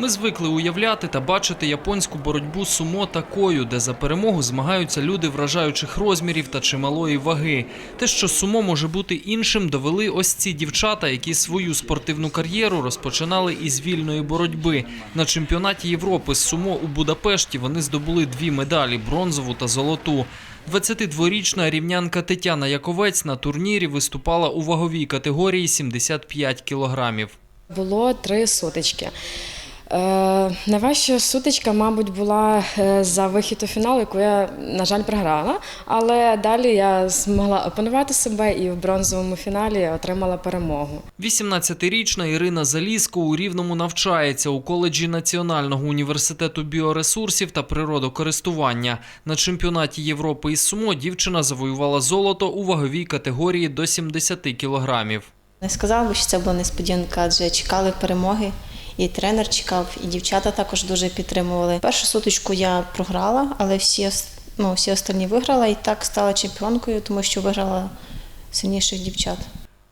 Ми звикли уявляти та бачити японську боротьбу сумо такою, де за перемогу змагаються люди вражаючих розмірів та чималої ваги. Те, що сумо може бути іншим, довели ось ці дівчата, які свою спортивну кар'єру розпочинали із вільної боротьби. На чемпіонаті Європи з сумо у Будапешті вони здобули дві медалі бронзову та золоту. 22-річна рівнянка Тетяна Яковець на турнірі виступала у ваговій категорії 75 кілограмів. Було три сутички. Е, найважча сутичка, мабуть, була е, за вихід у фінал, яку я, на жаль, програла. Але далі я змогла опанувати себе і в бронзовому фіналі отримала перемогу. 18-річна Ірина Залізко у Рівному навчається у коледжі Національного університету біоресурсів та природокористування. На чемпіонаті Європи із сумо дівчина завоювала золото у ваговій категорії до 70 кілограмів. Не сказала би, що це була несподіванка, адже чекали перемоги. І тренер чекав, і дівчата також дуже підтримували. Першу сутичку я програла, але всі, ну, всі остальні виграла і так стала чемпіонкою, тому що виграла сильніших дівчат.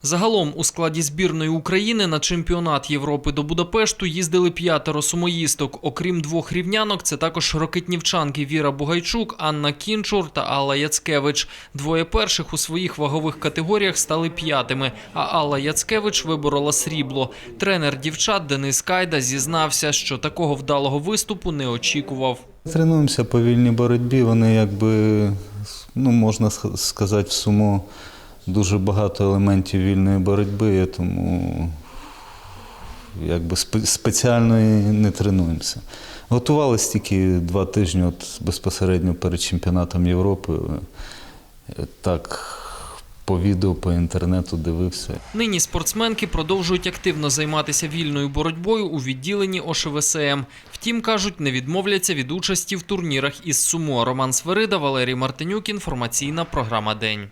Загалом у складі збірної України на чемпіонат Європи до Будапешту їздили п'ятеро сумоїсток. Окрім двох рівнянок, це також рокетнівчанки Віра Бугайчук, Анна Кінчур та Алла Яцкевич. Двоє перших у своїх вагових категоріях стали п'ятими, а Алла Яцкевич виборола срібло. Тренер дівчат Денис Кайда зізнався, що такого вдалого виступу не очікував. Тренуємося по вільній боротьбі. Вони якби, ну можна сказати, в сумо дуже багато елементів вільної боротьби, тому якби спе- спеціально не тренуємося. Готувалися тільки два тижні от безпосередньо перед чемпіонатом Європи. Е, Так, по відео, по інтернету дивився. Нині спортсменки продовжують активно займатися вільною боротьбою у відділенні ОШВСМ. Втім, кажуть, не відмовляться від участі в турнірах із сумо. Роман Сверида, Валерій Мартинюк. Інформаційна програма День.